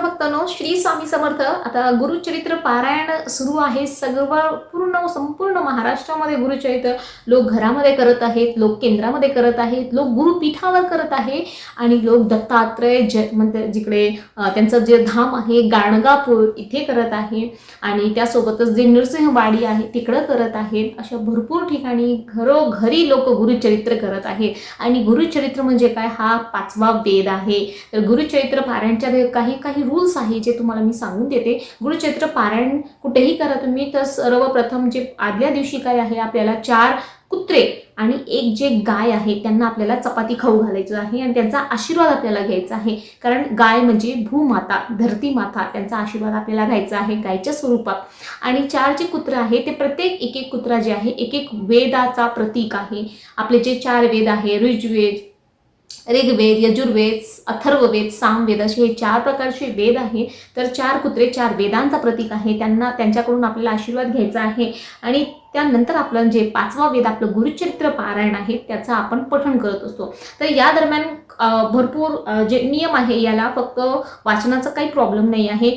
सर्व भक्तांनो श्री स्वामी समर्थ आता गुरुचरित्र पारायण सुरू आहे. सर्व पूर्ण संपूर्ण महाराष्ट्रामध्ये गुरुचरित्र लोक घरामध्ये करत आहेत लोक केंद्रामध्ये करत आहेत लोक गुरुपीठावर करत आहे आणि लोक दत्तात्रय जय म्हणजे जिकडे त्यांचं जे धाम आहे गाणगापूर इथे करत आहे आणि त्यासोबतच जे नृसिंहवाडी आहे तिकडं करत आहेत अशा भरपूर ठिकाणी घरोघरी लोक गुरुचरित्र करत आहेत आणि गुरुचरित्र म्हणजे काय? हा पाचवा वेद आहे. तर गुरुचरित्र पारायणच्या काही काही रूल्स आहे जे तुम्हाला मी सांगून देते. गुरुचैत्र पारायण कुठेही करा तुम्ही तर सर्वप्रथम जे आदल्या दिवशी काय आहे आपल्याला चार कुत्रे आणि एक जे गाय आहे त्यांना आपल्याला चपाती खाऊ घालायचं आहे आणि त्यांचा आशीर्वाद आपल्याला घ्यायचा आहे. कारण गाय म्हणजे भूमाता धरती माता त्यांचा आशीर्वाद आपल्याला घ्यायचा आहे गायच्या स्वरूपात. आणि चार जे कुत्र आहे ते प्रत्येक एक एक कुत्रा जे आहे एक एक वेदाचा प्रतीक आहे. आपले जे चार वेद आहे ऋग्वेद ऋग्वेद यजुर्वेद अथर्ववेद सामवेद असे हे चार प्रकारचे वेद आहे तर चार कुत्रे चार वेदांचा प्रतीक आहे. त्यांना त्यांच्याकडून आपल्याला आशीर्वाद घ्यायचा आहे. आणि त्यानंतर आपलं जे पाचवा वेद आपलं गुरुचरित्र पारायण आहे त्याचं आपण पठण करत असतो. तर या दरम्यान भरपूर जे नियम आहे याला फक्त वाचनाचा काही प्रॉब्लेम नाही आहे.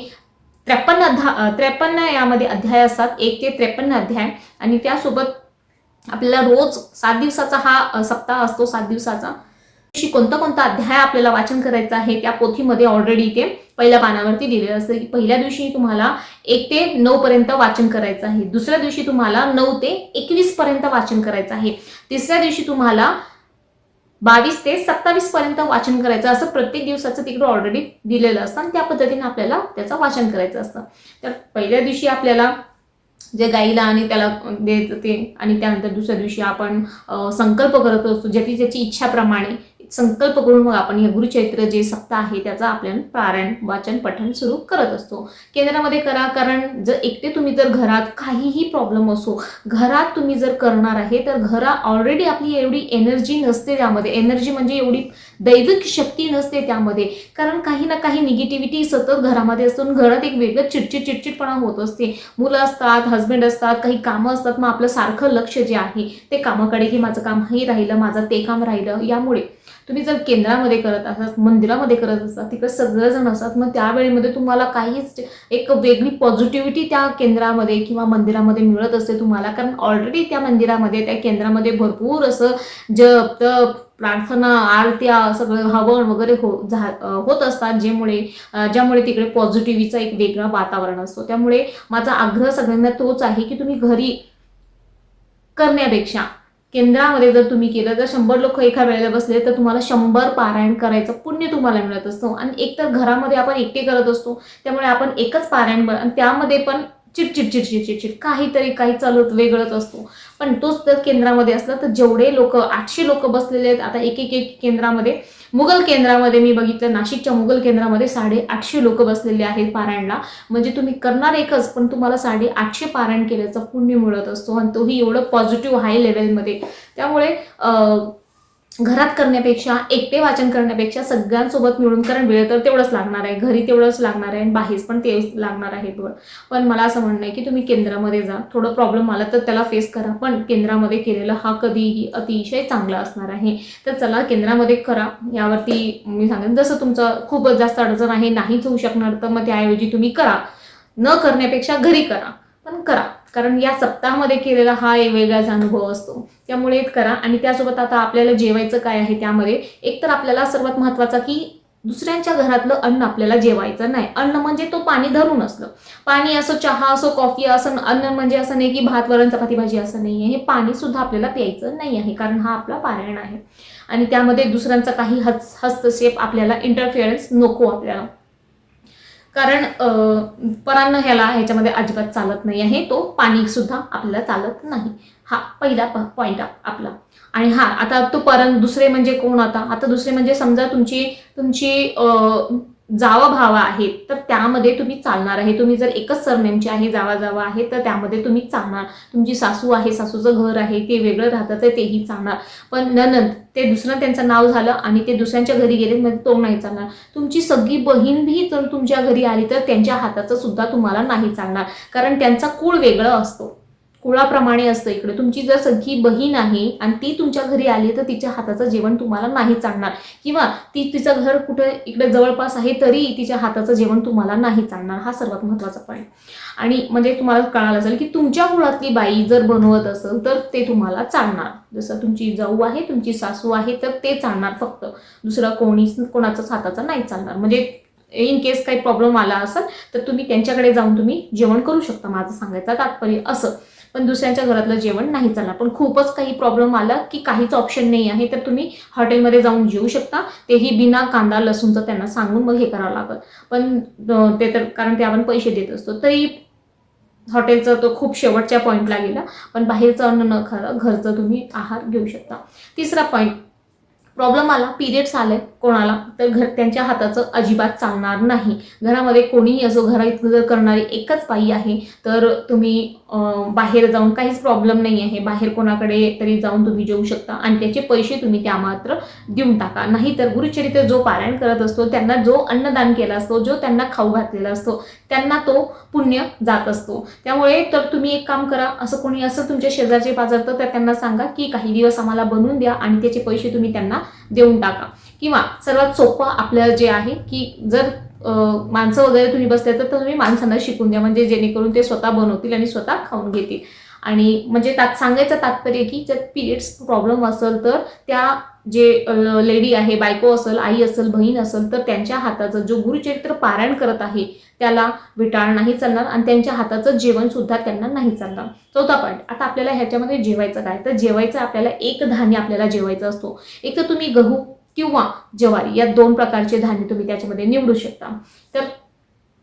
त्रेपन्न अध्या त्रेपन्न यामध्ये अध्याय असतात. एक ते त्रेपन्न अध्याय. आणि त्यासोबत आपल्याला रोज सात दिवसाचा हा सप्ताह असतो सात दिवसाचा. दिवशी कोणता कोणता अध्याय आपल्याला वाचन करायचा आहे त्या पोथीमध्ये ऑलरेडी ते पहिल्या पानावरती दिलेलं असतं की पहिल्या दिवशी तुम्हाला एक ते नऊ पर्यंत वाचन करायचं आहे. दुसऱ्या दिवशी तुम्हाला नऊ ते एकवीस पर्यंत वाचन करायचं आहे. तिसऱ्या दिवशी तुम्हाला बावीस ते सत्तावीस पर्यंत वाचन करायचं असं प्रत्येक दिवसाचं तिकडे ऑलरेडी दिलेलं असतं आणि त्या पद्धतीने आपल्याला त्याचं वाचन करायचं असतं. तर पहिल्या दिवशी आपल्याला जे गाईला आणि त्याला देत ते आणि त्यानंतर दुसऱ्या दिवशी आपण संकल्प करत असतो. ज्याची ज्याची इच्छाप्रमाणे संकल्प करून मग आपण हे गुरुचैत्र जे सप्ताह आहे त्याचा आपल्याला पारायण वाचन पठण सुरू करत असतो. केंद्रामध्ये करा कारण जर एकटे तुम्ही जर घरात काहीही प्रॉब्लेम असो घरात तुम्ही जर करणार आहे तर घरा ऑलरेडी आपली एवढी एनर्जी नसते त्यामध्ये. एनर्जी म्हणजे एवढी दैविक शक्ती नसते त्यामध्ये. कारण काही ना काही निगेटिव्हिटी सतत घरामध्ये असून घरात एक वेगळं चिडचिड चिडचिडपणा होत असते. मुलं असतात हस्बंड असतात काही कामं असतात मग आपलं सारखं लक्ष जे आहे ते कामाकडे की माझं काम हे राहिलं माझं ते काम राहिलं यामुळे. तुम्ही जर केंद्रामध्ये करत असाल मंदिरामध्ये करत असाल तिकडे सगळेजण असतात मग त्यावेळेमध्ये तुम्हाला काहीच एक वेगळी पॉझिटिव्हिटी त्या केंद्रामध्ये किंवा मंदिरामध्ये मिळत असते तुम्हाला. कारण ऑलरेडी त्या मंदिरामध्ये त्या केंद्रामध्ये भरपूर असं जप तप प्रार्थना आरत्या सगळं हवन वगैरे हो झा होत असतात ज्यामुळे ज्यामुळे तिकडे पॉझिटिव्हीचा एक वेगळा वातावरण असतो. त्यामुळे माझा आग्रह सगळ्यांना तोच आहे की तुम्ही घरी करण्यापेक्षा केंद्रामध्ये जर तुम्ही केलं तर शंभर लोक एका वेळेला बसले तर तुम्हाला शंभर पारायण करायचं पुण्य तुम्हाला मिळत असतो. आणि एकतर घरामध्ये आपण एकटे करत असतो त्यामुळे आपण एकच पारायण आणि त्यामध्ये पण चिडचिड चिडचिड चिडचिड काहीतरी काही चालत वेगळंच असतो. पण तोच जर केंद्रामध्ये असला तर जेवढे लोक आठशे लोक बसलेले आहेत आता एक एक एक केंद्रामध्ये मुघल केंद्रामध्ये मी बघितलं नाशिकच्या मुघल केंद्रामध्ये साडे आठशे लोक बसलेले आहेत पारायणला. म्हणजे तुम्ही करणार एकच पण तुम्हाला साडे आठशे पारायण केल्याचं पुण्य मिळत असतो आणि तोही एवढं पॉझिटिव्ह हाय लेवलमध्ये त्यामुळे अं, घरात करण्यापेक्षा एकटे वाचन करण्यापेक्षा सगळ्यांसोबत मिळून कारण वेळ तर तेवढंच लागणार आहे. घरी तेवढंच लागणार आहे आणि बाहेर पण तेच लागणार आहे तेवढं पण मला असं म्हणणं आहे की तुम्ही केंद्रामध्ये जा. थोडं प्रॉब्लेम आला तर त्याला फेस करा. पण केंद्रामध्ये केलेलं हा कधीही अतिशय चांगला असणार आहे. तर चला केंद्रामध्ये करा. यावरती मी सांगेन. जसं तुमचं खूप जास्त अडचण आहे नाहीच होऊ शकणार तर मग त्याऐवजी तुम्ही करा. न करण्यापेक्षा घरी करा. पण करा. कारण या सप्ताहामध्ये केलेला हा एक वेगळाच अनुभव असतो. त्यामुळे करा आणि त्यासोबत आता आपल्याला जेवायचं काय आहे त्यामध्ये एकतर आपल्याला सर्वात महत्त्वाचा की दुसऱ्यांच्या घरातलं अन्न आपल्याला जेवायचं नाही. अन्न म्हणजे तो पाणी धरून असलं. पाणी असो चहा असो कॉफी असं अन्न म्हणजे असं नाही की भात वरण चपाती भाजी असं नाही आहे. हे पाणी सुद्धा आपल्याला प्यायचं नाही आहे कारण हा आपला पारायण आहे. आणि त्यामध्ये दुसऱ्यांचा काही हस्त हस्तक्षेप आपल्याला इंटरफिअरन्स नको आपल्याला. कारण अं, परान्न ह्याला ह्याच्यामध्ये अजिबात चालत नाही आहे. तो पाणी सुद्धा आपल्याला चालत नाही. हा पहिला पॉईंट आपला. आणि हा आता तो परण दुसरे म्हणजे कोण आता? आता दुसरे म्हणजे समजा तुमची तुमची जावा भावा आहेत तर त्यामध्ये तुम्ही चालणार आहे. तुम्ही जर एकच सरनेमचे आहे जावा जावा आहे तर त्यामध्ये तुम्ही चालणार. तुमची सासू आहे सासूचं घर आहे ते वेगळं राहतं तर तेही चालणार. पण ननंद ते दुसरं त्यांचं नाव झालं आणि ते दुसऱ्यांच्या घरी गेले म्हणजे तो नाही चालणार. तुमची सगळी बहीण भी जर तुमच्या घरी आली तर त्यांच्या हाताचं सुद्धा तुम्हाला नाही चालणार. कारण त्यांचा कूळ वेगळं असतो. कुळाप्रमाणे असतं इकडे. तुमची जर सगळी बहीण आहे आणि ती तुमच्या घरी आली तर तिच्या हाताचं जेवण तुम्हाला नाही चालणार. किंवा ती तिचं घर कुठे इकडे जवळपास आहे तरी तिच्या हाताचं जेवण तुम्हाला नाही चालणार. हा सर्वात महत्त्वाचा पॉईंट आणि म्हणजे तुम्हाला कळालं असेल की तुमच्या कुळातली बाई जर बनवत असेल तर ते तुम्हाला चालणार. जसं तुमची जाऊ आहे तुमची सासू आहे तर ते चालणार फक्त. दुसरं कोणीच कोणाचाच हाताचा नाही चालणार. म्हणजे इन केस काही प्रॉब्लेम आला असेल तर तुम्ही त्यांच्याकडे जाऊन तुम्ही जेवण करू शकता. माझं सांगायचं तात्पर्य असं. पण दुसऱ्यांच्या घरातलं जेवण नाही चालणार. पण खूपच काही प्रॉब्लेम आला की काहीच ऑप्शन नाही आहे तर तुम्ही हॉटेलमध्ये जाऊन जेवू शकता. तेही बिना कांदा लसूणचं त्यांना सांगून मग हे करावं लागत पण ते तर कारण ते आपण पैसे देत असतो. तरी हॉटेलचा तो खूप शेवटच्या पॉईंटला गेला. पण बाहेरचं अन्न न खा घरचं तुम्ही आहार घेऊ शकता. तिसरा पॉईंट प्रॉब्लेम आला पिरियड्स आले कोणाला? तर घर त्यांच्या हाताचं अजिबात चालणार नाही. घरामध्ये कोणीही असो घरात जर करणारी एकच बाई आहे तर तुम्ही बाहेर जाऊन काहीच प्रॉब्लेम नाही आहे. बाहेर कोणाकडे तरी जाऊन तुम्ही जेऊ शकता आणि त्याचे पैसे तुम्ही त्या मात्र देऊन टाका. नाही तर गुरुचरित्र जो पारायण करत असतो त्यांना जो अन्नदान केला असतो जो त्यांना खाऊ घातलेला असतो त्यांना तो पुण्य जात असतो. त्यामुळे तर तुम्ही एक काम करा असं कोणी असं तुमच्या शेजारचे बाजार तर त्यांना सांगा की काही दिवस आम्हाला बनवून द्या आणि त्याचे पैसे तुम्ही त्यांना देऊन टाका. किंवा सर्वात सोपं आपलं जे आहे की जर माणसं वगैरे तुम्ही बसले तर तुम्ही माणसांना शिकून द्या. म्हणजे जेणेकरून ते स्वतः बनवतील आणि स्वतः खाऊन घेतील. आणि म्हणजे तात सांगायचं तात्पर्य की जर पिरियड्स प्रॉब्लेम असेल तर त्या जे लेडी आहे बायको असेल आई असेल बहीण असेल तर त्यांच्या हाताचं जो गुरुचरित्र पारायण करत आहे त्याला विटाळ नाही चालणार आणि त्यांच्या हाताचं जेवण सुद्धा त्यांना नाही चालणार. चौथा पॉईंट आता आपल्याला ह्याच्यामध्ये जेवायचं काय? तर जेवायचं आपल्याला एक धान्य आपल्याला जेवायचं असतो. एक तर तुम्ही गहू किंवा ज्वारी या दोन प्रकारचे धान्य तुम्ही त्याच्यामध्ये निवडू शकता. तर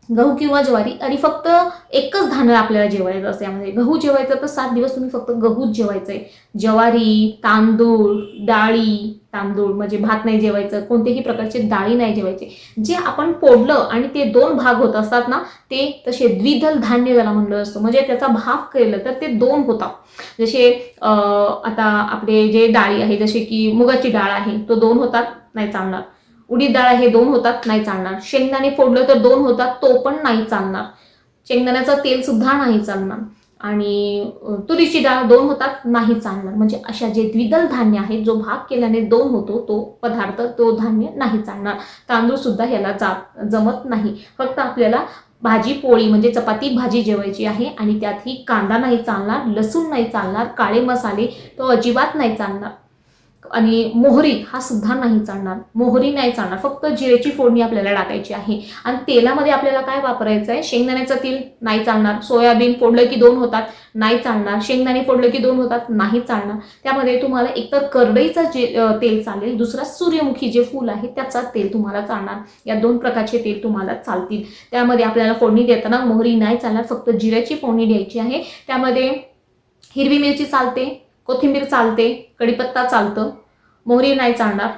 गहू किंवा ज्वारी आणि फक्त एकच धान्य आपल्याला जेवायचं असं यामध्ये. गहू जेवायचं तर सात दिवस तुम्ही फक्त गहूच जेवायचं आहे ज्वारी तांदूळ डाळी तांदूळ म्हणजे भात नाही जेवायचं कोणत्याही प्रकारचे डाळी नाही जेवायचे. जे आपण फोडलं आणि ते दोन भाग होत असतात ना ते तसे द्विदल धान्य ज्याला म्हणलं असतं म्हणजे त्याचा भाग केलं तर ते दोन होतात. जसे आता आपले जे डाळी आहे जसे की मुगाची डाळ आहे तो दोन होतात नाही चालणार. उडीद डाळ हे दोन होतात नाही चालणार. शेंगदाणे फोडलं तर दोन होतात तो पण नाही चालणार. शेंगदाण्याचं तेल सुद्धा नाही चालणार. आणि तुरीची डाळ दोन होतात नाही चालणार. म्हणजे अशा जे द्विदल धान्य आहे जो भाग केल्याने दोन होतो तो पदार्थ तो धान्य नाही चालणार. तांदूळ सुद्धा याला जात जमत नाही. फक्त आपल्याला भाजी पोळी म्हणजे चपाती भाजी जेवायची आहे आणि त्यातही कांदा नाही चालणार लसूण नाही चालणार काळे मसाले तो अजिबात नाही चालणार. आणि मोहरी हा सुद्धा नाही चालणार. मोहरी नाही चालणार. फक्त जिरेची फोडणी आपल्याला टाकायची आहे. आणि तेलामध्ये आपल्याला काय वापरायचं आहे शेंगदाण्याचं तेल नाही चालणार. सोयाबीन फोडलं की दोन होतात नाही चालणार. शेंगदाणे फोडलं की दोन होतात नाही चालणार. त्यामध्ये तुम्हाला एकतर करडईचं जे तेल चालेल दुसरा सूर्यमुखी जे फूल आहे त्याचा तेल तुम्हाला चालणार. या दोन प्रकारचे तेल तुम्हाला चालतील. त्यामध्ये आपल्याला फोडणी देताना मोहरी नाही चालणार. फक्त जिऱ्याची फोडणी द्यायची आहे. त्यामध्ये हिरवी मिरची चालते कोथिंबीर चालते कढीपत्ता चालतं. मोहरी नाही चालणार.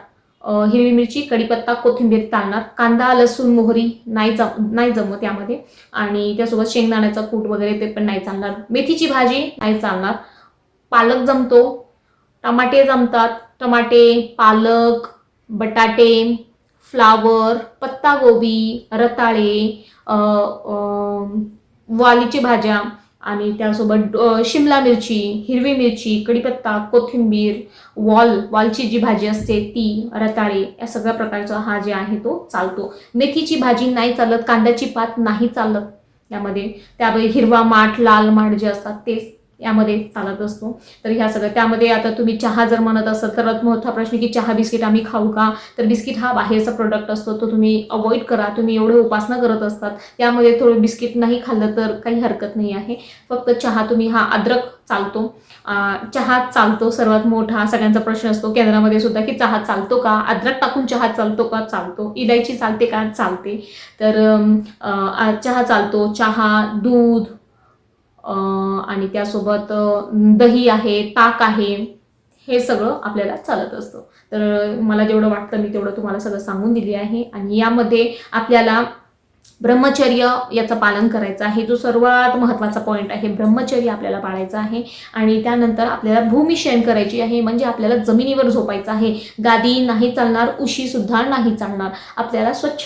हिरवी मिरची कढीपत्ता कोथिंबीर चालणार. कांदा लसूण मोहरी नाही जम नाही जमत त्यामध्ये आणि त्यासोबत शेंगदाण्याचा कूट वगैरे ते पण नाही चालणार. मेथीची भाजी नाही चालणार. पालक जमतो. टमाटे जमतात. टमाटे पालक बटाटे फ्लावर पत्तागोबी रताळे वालीची भाज्या आणि त्यासोबत शिमला मिरची हिरवी मिरची कढीपत्ता कोथिंबीर वॉल वॉलची जी भाजी असते ती रताळे या सगळ्या प्रकारचा हा जे आहे तो चालतो. मेथीची भाजी नाही चालत कांद्याची पात नाही चालत यामध्ये. त्यामुळे हिरवा माठ लाल माठ जे असतात ते यामध्ये चालत असतो. तर ह्या सगळं त्यामध्ये आता तुम्ही चहा जर म्हणत असाल तर मोठा प्रश्न की चहा बिस्किट आम्ही खाऊ का? तर बिस्किट हा बाहेरचा प्रोडक्ट असतो तो तुम्ही अवॉइड करा. तुम्ही एवढे उपासना करत असतात. त्यामध्ये थोडं बिस्किट नाही खाल्लं तर काही हरकत नाही आहे. फक्त चहा तुम्ही हा अद्रक चालतो. चहा चालतो सर्वात मोठा सगळ्यांचा प्रश्न असतो. केंद्रामध्ये सुद्धा की चहा चालतो का? अद्रक टाकून चहा चालतो का? चालतो. इलायची चालते का? चालते. तर चहा चालतो. चहा दूध आणि त्यासोबत दही आहे ताक आहे हे सगळं आपल्याला चालत असतं. तर मला जेवढं वाटतं मी तेवढं तुम्हाला सगळं सांगून दिली आहे. आणि यामध्ये आपल्याला ब्रह्मचर्य याचं पालन करायचं आहे. जो सर्वात महत्त्वाचा पॉईंट आहे ब्रह्मचर्य आपल्याला पाळायचं आहे. आणि त्यानंतर आपल्याला भूमिशयन करायची आहे. म्हणजे आपल्याला जमिनीवर झोपायचं आहे. गादी नाही चालणार उशी सुद्धा नाही चालणार. आपल्याला स्वच्छ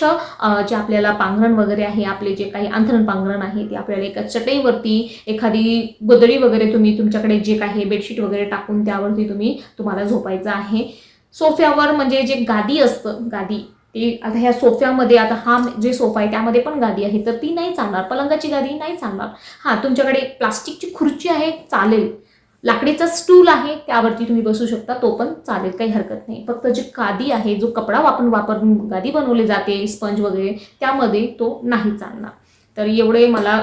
जे आपल्याला पांघरण वगैरे आहे आपले जे काही अंथरण पांघरण आहे ते आपल्याला एका चटईवरती एखादी गोदडी वगैरे तुम्ही तुमच्याकडे जे काही बेडशीट वगैरे टाकून त्यावरती तुम्ही तुम्हाला झोपायचं आहे. सोफ्यावर म्हणजे जे गादी असतं गादी ती आता ह्या सोफ्यामध्ये आता हा जे सोफा आहे त्यामध्ये पण गादी आहे तर ती नाही चालणार पलंगाची गादी नाही चालणार. हां तुमच्याकडे प्लास्टिकची खुर्ची आहे चालेल. लाकडीचा स्टूल आहे त्यावरती तुम्ही बसू शकता तो पण चालेल काही हरकत नाही. फक्त जे गादी आहे जो कपडा वापरून वापरून गादी बनवली जाते स्पंज वगैरे त्यामध्ये तो नाही चालणार. तर एवढे मला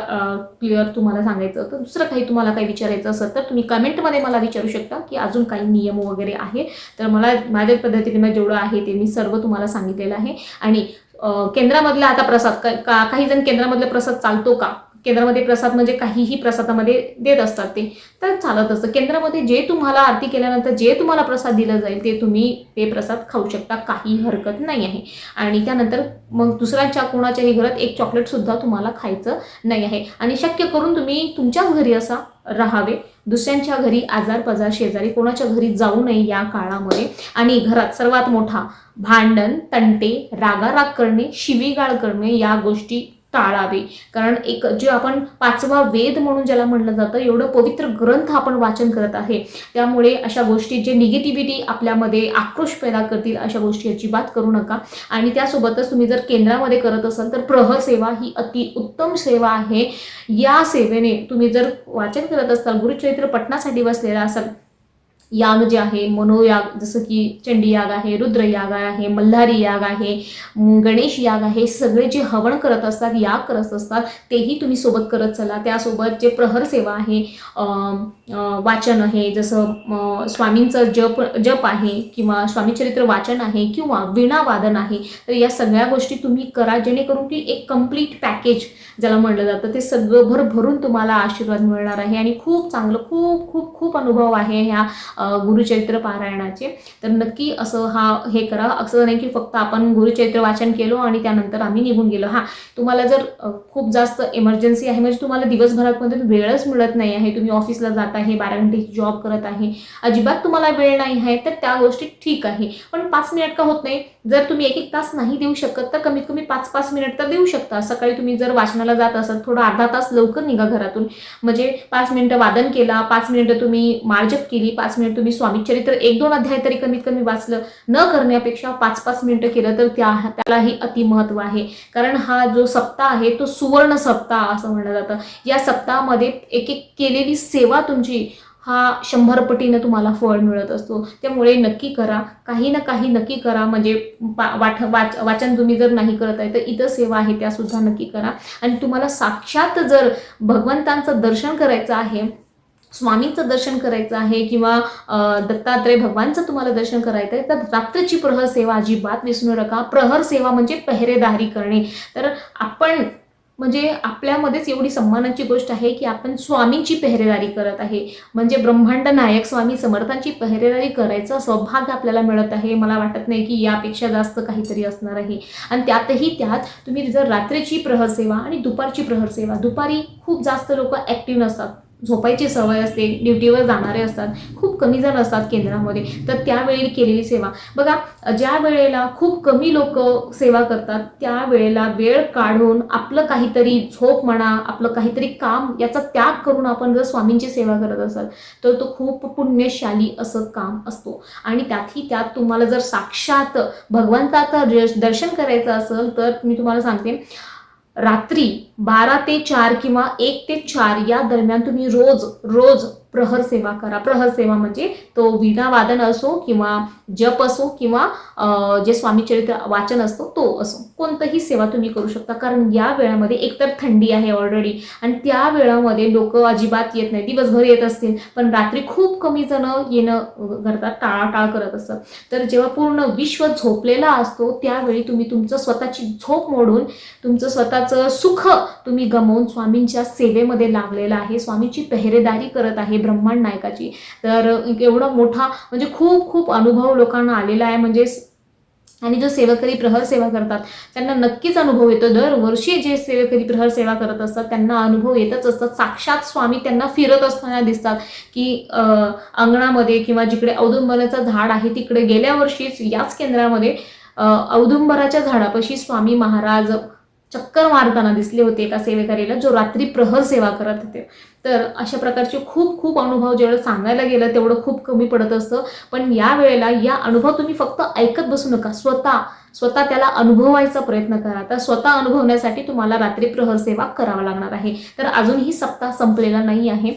क्लिअर तुम्हाला सांगायचं होतं. दुसरं काही तुम्हाला काही विचारायचं असेल तर तुम्ही कमेंटमध्ये मला विचारू शकता की अजून काही नियम वगैरे आहे. तर मला माझ्या पद्धतीने म्हणजे जेवढं आहे ते मी सर्व तुम्हाला सांगितलेलं आहे. आणि केंद्रामधला आता प्रसाद का- काही जण केंद्रामधला प्रसाद चालतो का? केंद्रामध्ये प्रसाद म्हणजे काहीही प्रसादामध्ये देत असतात ते तर चालत असतं. केंद्रामध्ये जे तुम्हाला आरती केल्यानंतर जे तुम्हाला प्रसाद दिलं जाईल ते तुम्ही ते प्रसाद खाऊ शकता काही हरकत नाही आहे. आणि त्यानंतर मग दुसऱ्यांच्या कोणाच्याही घरात एक चॉकलेटसुद्धा तुम्हाला खायचं नाही आहे. आणि शक्य करून तुम्ही तुमच्याच घरी असा राहावे. दुसऱ्यांच्या घरी आजार पजार शेजारी कोणाच्या घरी जाऊ नये या काळामध्ये. आणि घरात सर्वात मोठा भांडण तंटे रागाराग करणे शिवीगाळ करणे या गोष्टी टाळावे. कारण एक जे आपण पाचवा वेद म्हणून ज्याला म्हणलं जातं एवढं पवित्र ग्रंथ आपण वाचन करत आहे. त्यामुळे अशा गोष्टी जे निगेटिव्हिटी आपल्यामध्ये आक्रोश पैदा करतील अशा गोष्टी अजिबात करू नका. आणि त्यासोबतच तुम्ही जर केंद्रामध्ये करत असाल तर प्रह सेवा ही अति उत्तम सेवा आहे. या सेवेने तुम्ही जर वाचन करत असाल गुरुचरित्र पठणासाठी बसलेला असाल याग जे आहे मनोयाग जसं की चंडी याग आहे रुद्रयाग आहे मल्हारी याग आहे गणेश याग आहे सगळे जे हवन करत असतात याग करत असतात तेही तुम्ही सोबत करत चला. त्यासोबत जे प्रहर सेवा आहे वाचन आहे जसं स्वामींचं जप जप आहे किंवा स्वामीचरित्र वाचन आहे किंवा वीणा वादन आहे तर या सगळ्या गोष्टी तुम्ही करा जेणेकरून की एक कंप्लीट पॅकेज ज्याला म्हणलं जातं ते सगळं भरभरून तुम्हाला आशीर्वाद मिळणार आहे. आणि खूप चांगलं खूप खूप खूप अनुभव आहे ह्या गुरुचरित्र पारायणाचे. तर नक्की असं हा हे करा. असं नाही की फक्त आपण गुरुचरित्र वाचन केलो आणि त्यानंतर आम्ही निघून गेलो. हां तुम्हाला जर खूप जास्त इमर्जन्सी आहे म्हणजे तुम्हाला दिवसभरामध्ये वेळच मिळत नाही आहे. तुम्ही ऑफिसला जात आहे बारा घंटे जॉब करत आहे. अजिबात तुम्हाला वेळ नाही आहे तर त्या गोष्टी ठीक आहे. पण पाच मिनिट का होत नाही? जर तुम्ही एक एक तास नाही देऊ शकत तर कमीत कमी पाच पाच मिनिट तर देऊ शकता. सकाळी तुम्ही जर वाचनाला जात असाल थोडा अर्धा तास लवकर निघा घरातून. म्हणजे पाच मिनिटं वादन केला पाच मिनिटं तुम्ही माळजप केली पाच मिनिट तुम्ही स्वामीचरित्र एक दोन अध्याय तरी कमीत कमी वाचलं न करण्यापेक्षा पाच पाच मिनिटं केलं तर त्या त्यालाही अतिमहत्व आहे. कारण हा जो सप्ताह आहे तो सुवर्ण सप्ताह असं म्हणलं जातं. या सप्ताहामध्ये एक एक केलेली सेवा तुमची हा शंभर पटीनं तुम्हाला फळ मिळत असतो. त्यामुळे नक्की करा. काही ना काही नक्की करा. म्हणजे पा वाट वाच वाचन तुम्ही जर नाही करत आहे तर इतर सेवा आहे त्या सुद्धा नक्की करा. आणि तुम्हाला साक्षात जर भगवंतांचं दर्शन करायचं आहे स्वामींचं दर्शन करायचं आहे किंवा दत्तात्रय भगवानचं तुम्हाला दर्शन करायचं आहे तर रात्रीची प्रहर सेवा अजिबात विसरू नका. प्रहर सेवा म्हणजे पहरेदारी करणे. तर आपण म्हणजे आपल्यामध्येच एवढी सन्मानाची गोष्ट आहे की आपण स्वामींची पेहरेदारी करत आहे. म्हणजे ब्रह्मांड नायक स्वामी समर्थांची पेहरेदारी करायचं सौभाग्य आपल्याला मिळत आहे. मला वाटत नाही की यापेक्षा जास्त काहीतरी असणार आहे. आणि त्यातही त्यात तुम्ही जर रात्रीची प्रहरसेवा आणि दुपारची प्रहरसेवा दुपारी खूप जास्त लोक ॲक्टिव्ह नसतात. झोपायची सवय असते ड्युटीवर जाणारे असतात खूप कमी जण असतात केंद्रामध्ये. तर त्यावेळी केलेली सेवा. बघा ज्या वेळेला खूप कमी लोक सेवा करतात त्या वेळेला वेळ काढून आपलं काहीतरी झोप म्हणा आपलं काहीतरी काम याचा त्याग करून आपण जर स्वामींची सेवा करत असाल तर तो खूप पुण्यशाली असं काम असतो. आणि त्यातही त्यात तुम्हाला जर साक्षात भगवंताचं दर्शन करायचं असेल तर मी तुम्हाला सांगते रात्री बारा ते चार किंवा एक ते चार या दरम्यान तुम्ही रोज रोज प्रहर सेवा करा. प्रहर सेवा म्हणजे तो वीणा वादन असो किंवा जप असो किंवा जे स्वामीचरित्र वाचन असतो तो असो. कोणतंही सेवा तुम्ही करू शकता. कारण या वेळामध्ये एकतर थंडी आहे ऑलरेडी आणि त्या वेळामध्ये लोक अजिबात येत नाही. दिवसभर येत असतील पण रात्री खूप कमी जण येणं करतात टाळाटाळ करत असतात. तर जेव्हा पूर्ण विश्व झोपलेला असतो त्यावेळी तुम्ही तुमचं स्वतःची झोप मोडून तुमचं स्वतःचं सुख तुम्ही गमवून स्वामींच्या सेवेमध्ये लागलेलं आहे. स्वामींची पहरेदारी करत आहे. ब्रह्मांड नायकाची. तर एवढा मोठा म्हणजे खूप खूप अनुभव लोकांना आलेला आहे. म्हणजे आणि जो सेवकरी प्रहर सेवा करतात त्यांना नक्कीच अनुभव येतो. दरवर्षी जे सेवकरी प्रहर सेवा करत असतात त्यांना अनुभव येतच असतात. साक्षात स्वामी त्यांना फिरत असताना दिसतात की अंगणामध्ये किंवा जिकडे औदुंबराचं झाड आहे तिकडे गेल्या वर्षीच याच केंद्रामध्ये औदुंबराच्या झाडापाशी स्वामी महाराज चक्कर मारताना दिसले होते एका सेवेकरीला जो रात्री प्रहर सेवा करत होते. तर अशा प्रकारचे खूप खूप अनुभव जेवढं सांगायला गेलं तेवढं खूप कमी पडत असतं. पण या वेळेला या अनुभव तुम्ही फक्त ऐकत बसू नका. स्वतः स्वतः त्याला अनुभवायचा प्रयत्न करा. तर स्वतः अनुभवण्यासाठी तुम्हाला रात्री प्रहर सेवा करावा लागणार आहे. तर अजूनही सप्ताह संपलेला नाही आहे.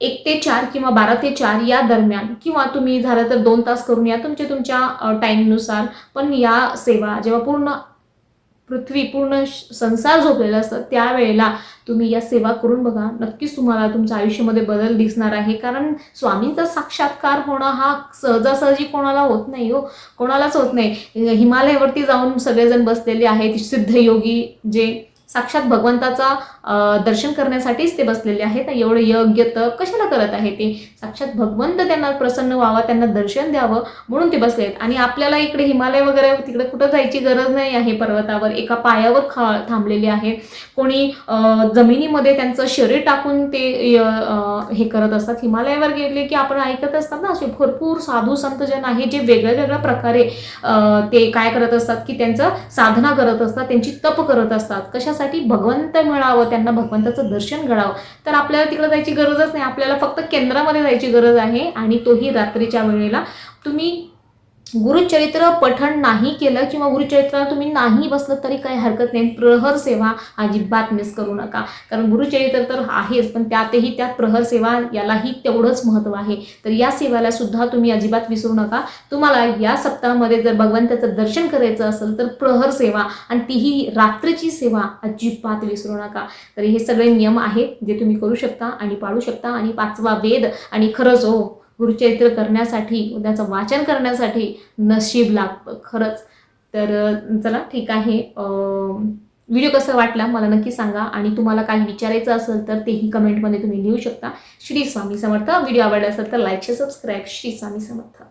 एक ते चार किंवा बारा ते चार या दरम्यान किंवा तुम्ही झालं तर दोन तास करून या तुमच्या तुमच्या टाईमनुसार पण या सेवा जेव्हा पूर्ण पृथ्वी पूर्ण श- संसार झोपलेला असतं. त्यावेळेला तुम्ही या सेवा करून बघा. नक्कीच तुम्हाला तुमच्या आयुष्यामध्ये बदल दिसणार आहे. कारण स्वामींचा साक्षात्कार होणं हा सहजासहजी कोणाला होत नाही हो. कोणालाच होत नाही. हिमालयावरती जाऊन सगळेजण बसलेले आहेत. सिद्धयोगी जे साक्षात भगवंताचा दर्शन करण्यासाठीच ते बसलेले आहेत. एवढं यज्ञ तप कशाला करत आहे ते? साक्षात भगवंत त्यांना प्रसन्न व्हावा त्यांना दर्शन द्यावं म्हणून ते बसले आहेत. आणि आपल्याला इकडे हिमालय वगैरे तिकडे कुठं जायची गरज नाही आहे पर्वतावर. एका पायावर खा थांबलेले आहे कोणी जमिनीमध्ये त्यांचं शरीर टाकून ते हे करत असतात. हिमालयावर गेले की आपण ऐकत असतात ना असे भरपूर साधू संतजन आहे जे वेगळ्या वेगळ्या प्रकारे ते काय करत असतात की त्यांचं साधना करत असतात त्यांची तप करत असतात. कशा कशासाठी भगवंत मिळावं त्यांना भगवंताचं दर्शन घडावं. तर आपल्याला तिकडे जायची गरजच नाही. आपल्याला फक्त केंद्रामध्ये जायची गरज आहे आणि तोही रात्रीच्या वेळेला. तुम्ही गुरुचरित्र पठण नाही केलं किंवा गुरुचरित्राला तुम्ही नाही बसलं तरी काही हरकत नाही. प्रहर सेवा अजिबात मिस करू नका. कारण गुरुचरित्र तर आहेच पण त्यातही त्यात प्रहर सेवा यालाही तेवढंच महत्त्व आहे. तर या सेवाला सुद्धा तुम्ही अजिबात विसरू नका. तुम्हाला या सप्ताहामध्ये जर भगवंताचं दर्शन करायचं असेल तर प्रहर सेवा आणि तीही रात्रीची सेवा अजिबात विसरू नका. तर हे सगळे नियम आहेत जे तुम्ही करू शकता आणि पाळू शकता. आणि पाचवा वेद आणि खरंच हो गुरुचरित्र करण्यासाठी त्याचं वाचन करण्यासाठी नशीब लागतं खरंच. तर चला ठीक आहे. व्हिडिओ कसा वाटला मला नक्की सांगा. आणि तुम्हाला काही विचारायचं असेल तर तेही कमेंटमध्ये तुम्ही लिहू शकता. श्री स्वामी समर्थ. व्हिडिओ आवडला असेल तर like share subscribe Shri Swami Samarth.